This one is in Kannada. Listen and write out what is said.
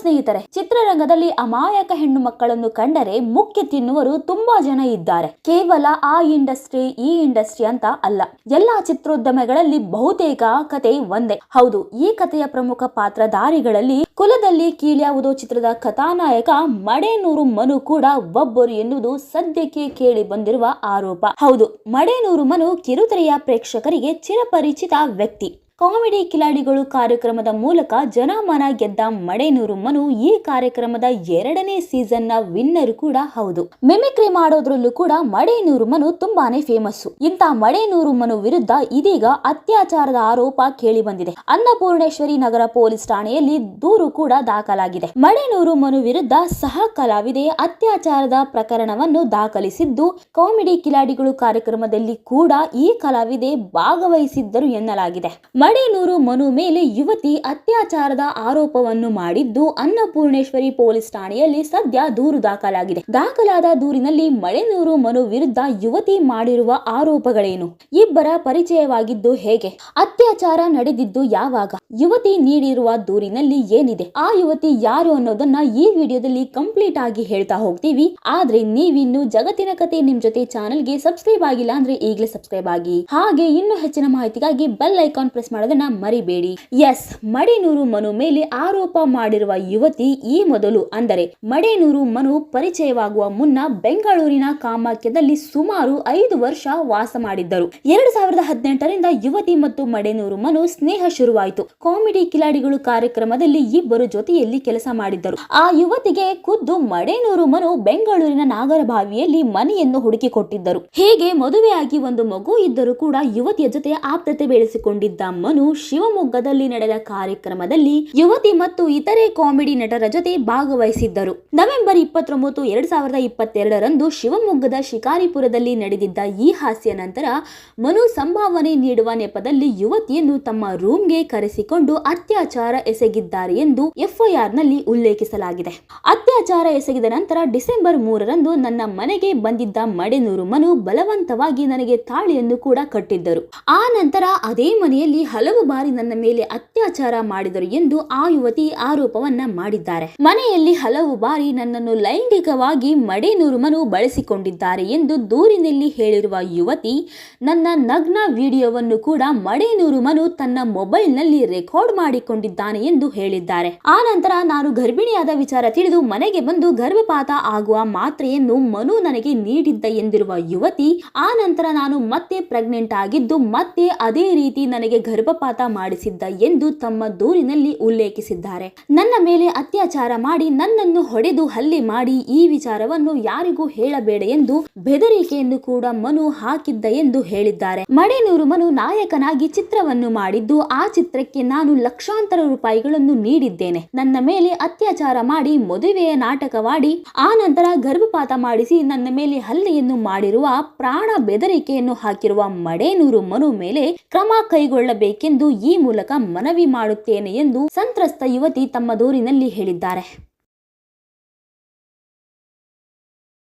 ಸ್ನೇಹಿತರೆ, ಚಿತ್ರರಂಗದಲ್ಲಿ ಅಮಾಯಕ ಹೆಣ್ಣು ಮಕ್ಕಳನ್ನು ಕಂಡರೆ ಮುಖ್ಯ ತಿನ್ನುವರು ತುಂಬಾ ಜನ ಇದ್ದಾರೆ. ಕೇವಲ ಆ ಇಂಡಸ್ಟ್ರಿ, ಈ ಇಂಡಸ್ಟ್ರಿ ಅಂತ ಅಲ್ಲ, ಎಲ್ಲಾ ಚಿತ್ರೋದ್ಯಮಗಳಲ್ಲಿ ಬಹುತೇಕ ಕತೆ ಒಂದೇ. ಹೌದು, ಈ ಕಥೆಯ ಪ್ರಮುಖ ಪಾತ್ರಧಾರಿಗಳಲ್ಲಿ ಕುಲದಲ್ಲಿ ಕೀಳ್ಯಾವುದೋ ಚಿತ್ರದ ಕಥಾನಾಯಕ ಮಡೇನೂರು ಮನು ಕೂಡ ಒಬ್ಬರು ಎನ್ನುವುದು ಸದ್ಯಕ್ಕೆ ಕೇಳಿ ಬಂದಿರುವ ಆರೋಪ. ಹೌದು, ಮಡೇನೂರು ಮನು ಕಿರುತೆರೆಯ ಪ್ರೇಕ್ಷಕರಿಗೆ ಚಿರಪರಿಚಿತ ವ್ಯಕ್ತಿ. ಕಾಮಿಡಿ ಕಿಲಾಡಿಗಳು ಕಾರ್ಯಕ್ರಮದ ಮೂಲಕ ಜನಮನ ಗೆದ್ದ ಮಡೇನೂರು ಮನು ಈ ಕಾರ್ಯಕ್ರಮದ ಎರಡನೇ ಸೀಸನ್ನ ವಿನ್ನರ್ ಕೂಡ ಹೌದು. ಮಿಮಿಕ್ರಿ ಮಾಡೋದ್ರಲ್ಲೂ ಕೂಡ ಮಡೇನೂರು ಮನು ತುಂಬಾನೇ ಫೇಮಸ್ ಇಂತ ಮಡೇನೂರು ಮನು ವಿರುದ್ಧ ಇದೀಗ ಅತ್ಯಾಚಾರದ ಆರೋಪ ಕೇಳಿ ಬಂದಿದೆ ಅನ್ನಪೂರ್ಣೇಶ್ವರಿ ನಗರ ಪೊಲೀಸ್ ಠಾಣೆಯಲ್ಲಿ ದೂರು ಕೂಡ ದಾಖಲಾಗಿದೆ. ಮಡೇನೂರು ಮನು ವಿರುದ್ಧ ಸಹ ಕಲಾವಿದೆ ಅತ್ಯಾಚಾರದ ಪ್ರಕರಣವನ್ನು ದಾಖಲಿಸಿದ್ದು, ಕಾಮಿಡಿ ಕಿಲಾಡಿಗಳು ಕಾರ್ಯಕ್ರಮದಲ್ಲಿ ಕೂಡ ಈ ಕಲಾವಿದೆ ಭಾಗವಹಿಸಿದ್ದರು ಎನ್ನಲಾಗಿದೆ. ಮಡೇನೂರು ಮನು ಮೇಲೆ ಯುವತಿ ಅತ್ಯಾಚಾರದ ಆರೋಪವನ್ನು ಮಾಡಿದ್ದು ಅನ್ನಪೂರ್ಣೇಶ್ವರಿ ಪೊಲೀಸ್ ಠಾಣೆಯಲ್ಲಿ ಸದ್ಯ ದೂರು ದಾಖಲಾಗಿದೆ. ದಾಖಲಾದ ದೂರಿನಲ್ಲಿ ಮಳೆನೂರು ಮನು ವಿರುದ್ಧ ಯುವತಿ ಮಾಡಿರುವ ಆರೋಪಗಳೇನು? ಇಬ್ಬರ ಪರಿಚಯವಾಗಿದ್ದು ಹೇಗೆ? ಅತ್ಯಾಚಾರ ನಡೆದಿದ್ದು ಯಾವಾಗ? ಯುವತಿ ನೀಡಿರುವ ದೂರಿನಲ್ಲಿ ಏನಿದೆ? ಆ ಯುವತಿ ಯಾರು ಅನ್ನೋದನ್ನ ಈ ವಿಡಿಯೋದಲ್ಲಿ ಕಂಪ್ಲೀಟ್ ಆಗಿ ಹೇಳ್ತಾ ಹೋಗ್ತೀವಿ. ಆದ್ರೆ ನೀವಿನ್ನು ಜಗತ್ತಿನ ಕತೆ ನಿಮ್ ಜೊತೆ ಚಾನೆಲ್ಗೆ ಸಬ್ಸ್ಕ್ರೈಬ್ ಆಗಿಲ್ಲ ಅಂದ್ರೆ ಈಗಲೇ ಸಬ್ಸ್ಕ್ರೈಬ್ ಆಗಿ. ಹಾಗೆ ಇನ್ನು ಹೆಚ್ಚಿನ ಮಾಹಿತಿಗಾಗಿ ಬೆಲ್ ಐಕಾನ್ ಪ್ರೆಸ್ ಮಾಡೋದನ್ನ ಮರಿಬೇಡಿ. ಎಸ್ ಮಡೇನೂರು ಮನು ಮೇಲೆ ಆರೋಪ ಮಾಡಿರುವ ಯುವತಿ ಈ ಮೊದಲು ಅಂದರೆ ಮಡೇನೂರು ಮನು ಪರಿಚಯವಾಗುವ ಮುನ್ನ ಬೆಂಗಳೂರಿನ ಕಾಮಾಖ್ಯದಲ್ಲಿ ಸುಮಾರು ಐದು ವರ್ಷ ವಾಸ ಮಾಡಿದ್ದರು. ಎರಡು ಸಾವಿರದ ಹದಿನೆಂಟರಿಂದ ಯುವತಿ ಮತ್ತು ಮಡೇನೂರು ಮನು ಸ್ನೇಹ ಶುರುವಾಯಿತು. ಕಾಮಿಡಿ ಕಿಲಾಡಿಗಳು ಕಾರ್ಯಕ್ರಮದಲ್ಲಿ ಇಬ್ಬರು ಜೊತೆಯಲ್ಲಿ ಕೆಲಸ ಮಾಡಿದ್ದರು. ಆ ಯುವತಿಗೆ ಖುದ್ದು ಮಡೇನೂರು ಮನು ಬೆಂಗಳೂರಿನ ನಾಗರಬಾವಿಯಲ್ಲಿ ಮನೆಯನ್ನು ಹುಡುಕಿಕೊಟ್ಟಿದ್ದರು. ಹೇಗೆ ಮದುವೆಯಾಗಿ ಒಂದು ಮಗು ಇದ್ದರೂ ಕೂಡ ಯುವತಿಯ ಜೊತೆ ಆಪ್ತತೆ ಬೆಳೆಸಿಕೊಂಡಿದ್ದ ಮನು ಶಿವಮೊಗ್ಗದಲ್ಲಿ ನಡೆದ ಕಾರ್ಯಕ್ರಮದಲ್ಲಿ ಯುವತಿ ಮತ್ತು ಇತರೆ ಕಾಮಿಡಿ ನಟರ ಜೊತೆ ಭಾಗವಹಿಸಿದ್ದರು. ನವೆಂಬರ್ ಇಪ್ಪತ್ತೊಂಬತ್ತು, ಎರಡ್ ಸಾವಿರದ ಇಪ್ಪತ್ತೆರಡರಂದು ಶಿವಮೊಗ್ಗದ ಶಿಕಾರಿಪುರದಲ್ಲಿ ನಡೆದಿದ್ದ ಈ ಹಾಸ್ಯ ನಂತರ ಮನು ಸಂಭಾವನೆ ನೀಡುವ ನೆಪದಲ್ಲಿ ಯುವತಿಯನ್ನು ತಮ್ಮ ರೂಮ್ಗೆ ಕರೆಸಿಕೊಂಡು ಅತ್ಯಾಚಾರ ಎಸಗಿದ್ದಾರೆ ಎಂದು ಎಫ್ಐಆರ್ನಲ್ಲಿ ಉಲ್ಲೇಖಿಸಲಾಗಿದೆ. ಅತ್ಯಾಚಾರ ಎಸಗಿದ ನಂತರ ಡಿಸೆಂಬರ್ ಮೂರರಂದು ನನ್ನ ಮನೆಗೆ ಬಂದಿದ್ದ ಮಡೆನೂರು ಮನು ಬಲವಂತವಾಗಿ ನನಗೆ ತಾಳಿಯನ್ನು ಕೂಡ ಕಟ್ಟಿದ್ದರು. ಆ ನಂತರ ಅದೇ ಮನೆಯಲ್ಲಿ ಹಲವು ಬಾರಿ ನನ್ನ ಮೇಲೆ ಅತ್ಯಾಚಾರ ಮಾಡಿದರು ಎಂದು ಆ ಯುವತಿ ಆರೋಪವನ್ನ ಮಾಡಿದ್ದಾರೆ. ಮನೆಯಲ್ಲಿ ಹಲವು ಬಾರಿ ನನ್ನನ್ನು ಲೈಂಗಿಕವಾಗಿ ಮಡೇನೂರು ಮನು ಬಳಸಿಕೊಂಡಿದ್ದಾರೆ ಎಂದು ದೂರಿನಲ್ಲಿ ಹೇಳಿರುವ ಯುವತಿ ನನ್ನ ನಗ್ನ ವಿಡಿಯೋವನ್ನು ಕೂಡ ಮಡೇನೂರು ಮನು ತನ್ನ ಮೊಬೈಲ್ನಲ್ಲಿ ರೆಕಾರ್ಡ್ ಮಾಡಿಕೊಂಡಿದ್ದಾನೆ ಎಂದು ಹೇಳಿದ್ದಾರೆ. ಆ ನಂತರ ನಾನು ಗರ್ಭಿಣಿಯಾದ ವಿಚಾರ ತಿಳಿದು ಮನೆಗೆ ಬಂದು ಗರ್ಭಪಾತ ಆಗುವ ಮಾತ್ರೆಯನ್ನು ಮನು ನನಗೆ ನೀಡಿದ್ದ ಎಂದಿರುವ ಯುವತಿ, ಆ ನಂತರ ನಾನು ಮತ್ತೆ ಪ್ರೆಗ್ನೆಂಟ್ ಆಗಿದ್ದು ಮತ್ತೆ ಅದೇ ರೀತಿ ನನಗೆ ಗರ್ಭಪಾತ ಮಾಡಿಸಿದ್ದ ಎಂದು ತಮ್ಮ ದೂರಿನಲ್ಲಿ ಉಲ್ಲೇಖಿಸಿದ್ದಾರೆ. ನನ್ನ ಮೇಲೆ ಅತ್ಯಾಚಾರ ಮಾಡಿ ನನ್ನನ್ನು ಹೊಡೆದು ಹಲ್ಲೆ ಮಾಡಿ ಈ ವಿಚಾರವನ್ನು ಯಾರಿಗೂ ಹೇಳಬೇಡ ಎಂದು ಬೆದರಿಕೆಯನ್ನು ಕೂಡ ಮನು ಹಾಕಿದ್ದ ಎಂದು ಹೇಳಿದ್ದಾರೆ. ಮಡೇನೂರು ಮನು ನಾಯಕನಾಗಿ ಚಿತ್ರವನ್ನು ಮಾಡಿದ್ದು ಆ ಚಿತ್ರಕ್ಕೆ ನಾನು ಲಕ್ಷಾಂತರ ರೂಪಾಯಿಗಳನ್ನು ನೀಡಿದ್ದೇನೆ. ನನ್ನ ಮೇಲೆ ಅತ್ಯಾಚಾರ ಮಾಡಿ ಮದುವೆಯ ನಾಟಕವಾಡಿ, ಆ ನಂತರ ಗರ್ಭಪಾತ ಮಾಡಿಸಿ ನನ್ನ ಮೇಲೆ ಹಲ್ಲೆಯನ್ನು ಮಾಡಿರುವ ಪ್ರಾಣ ಬೆದರಿಕೆಯನ್ನು ಹಾಕಿರುವ ಮಡೇನೂರು ಮನು ಮೇಲೆ ಕ್ರಮ ಕೈಗೊಳ್ಳಬೇಕೆಂದು ಈ ಮೂಲಕ ಮನವಿ ಮಾಡುತ್ತೇನೆ ಎಂದು ಸಂತ್ರಸ್ತ ಯುವತಿ ತಮ್ಮ ದೂರಿನಲ್ಲಿ ಹೇಳಿದ್ದಾರೆ.